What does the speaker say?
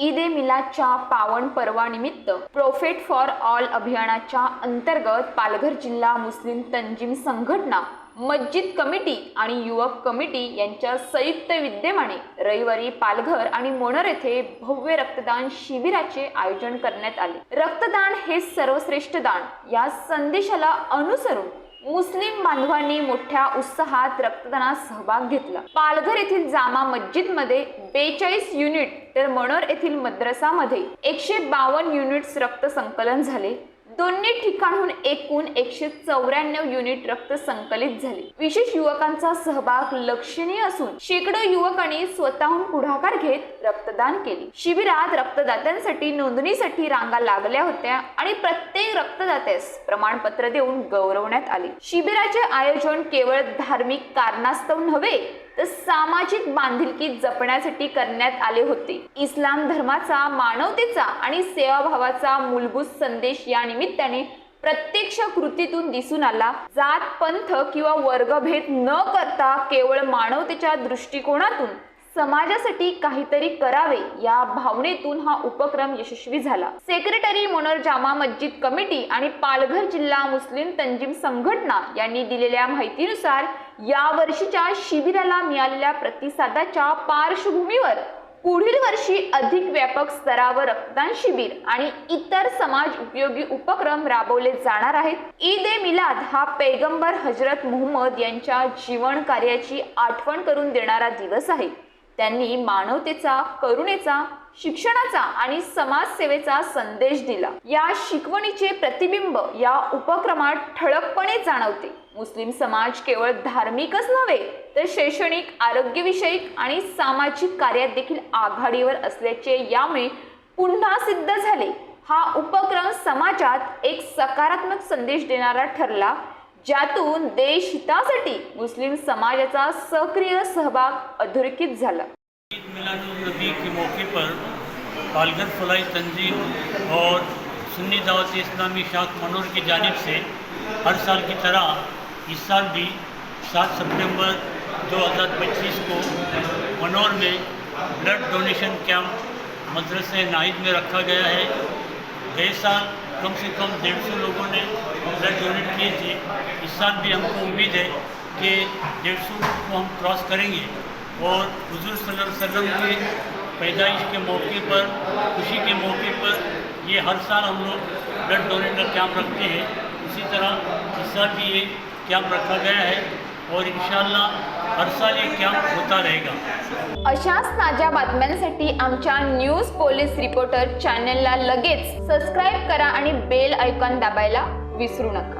ईद ए मिलादच्या पावन पर्वानिमित्त prophet for all अभियानाच्या अंतर्गत पालघर जिल्हा मुस्लिम तंजीम संघटना मस्जिद कमिटी आणि युवक कमिटी यांच्या संयुक्त विद्यमाने रविवारी पालघर आणि मोनर येथे भव्य रक्तदान शिबिराचे आयोजन करण्यात आले. रक्तदान हे सर्वश्रेष्ठ दान. या संदेशाला अनुसरून मुस्लिम बांधवांनी मोठ्या उत्साहात रक्तदानात सहभाग घेतला. पालघर येथील जामा मस्जिदमध्ये बेचाळीस युनिट तर मनोर येथील मद्रसामध्ये एकशे बावन्न युनिट्स रक्त संकलन झाले. दोन्ही ठिकाणहून एकूण एकशे चौऱ्याण्णव युनिट रक्त संकलित झाले. विशेष युवकांचा सहभाग लक्षणीय असून शेकडो युवकांनी स्वतःहून पुढाकार घेत रक्तदान केले. शिबिरात रक्तदात्यांसाठी नोंदणीसाठी रांगा लागल्या होत्या आणि प्रत्येक रक्तदात्यास प्रमाणपत्र देऊन गौरवण्यात आले. शिबिराचे आयोजन केवळ धार्मिक कारणास्तव नव्हे तर सामाजिक बांधिलकी जपण्यासाठी करण्यात आले होते. इस्लाम धर्माचा मानवतेचा आणि सेवाभावाचा मूलभूत संदेश या निमित्ताने प्रत्यक्ष कृतीतून दिसून आला. जात पंथ किंवा वर्गभेद न करता केवळ मानवतेच्या दृष्टिकोनातून समाजासाठी काहीतरी करावे या भावनेतून हा उपक्रम यशस्वी झाला. सेक्रेटरी मोनर जामा मस्जिद कमिटी आणि पालघर जिल्हा मुस्लिम तंजीम संघटना यांनी दिलेल्या माहितीनुसार या वर्षीच्या शिबिराला मिळालेल्या प्रतिसादाच्या पार्श्वभूमीवर पुढील वर्षी अधिक व्यापक स्तरावर रक्तदान शिबिर आणि इतर समाज उपयोगी उपक्रम राबवले जाणार आहेत. ईद ए मिलाद हा पैगंबर हजरत मोहम्मद यांच्या जीवन कार्याची आठवण करून देणारा दिवस आहे. त्यांनी मानवतेचा करुणेचा शिक्षणाचा आणि समाजसेवेचा संदेश दिला. या शिकवणीचे प्रतिबिंब या उपक्रमात ठळकपणे जाणवते. मुस्लिम समाज केवळ धार्मिकच नव्हे तर शैक्षणिक आरोग्यविषयक आणि सामाजिक कार्यात देखील आघाडीवर असल्याचे यामुळे पुन्हा सिद्ध झाले. हा उपक्रम समाजात एक सकारात्मक संदेश देणारा ठरला. ज्यातून देश हितासाठी मुस्लिम समाजाचा सक्रिय सहभाग अधोरेखित झाला. ईद मिलादुलनबी के मौके पर पालघर फलाई तंजीम और सुन्नी दावत इस्लामी शाख मनोर की जानब से हर साल की तरह इस साल भी 7 सितंबर 2025 को मनोर में ब्लड डोनेशन कैंप मदरसे नाहिद में रखा गया है। गए साल कम से कम डेढ़ सौ लोगों ने ब्लड डोनेट किए थे। इस साल भी हमको उम्मीद है कि डेढ़ सौ को हम क्रॉस करेंगे। और हुजूर वसल्लम के पैदाइश के मौके पर, खुशी के मौके पर ये हर साल हम लोग ब्लड डोनेटर कैंप रखते हैं। इसी तरह इस साल भी ये कैंप रखा गया है और इन हर साल ये कैंप होता रहेगा। अशाच ताज्या बातम्यांसाठी आमच्या न्यूज पोलीस रिपोर्टर चॅनलला लगेच सबस्क्राईब करा आणि बेल आयकॉन दाबायला विसरू नका.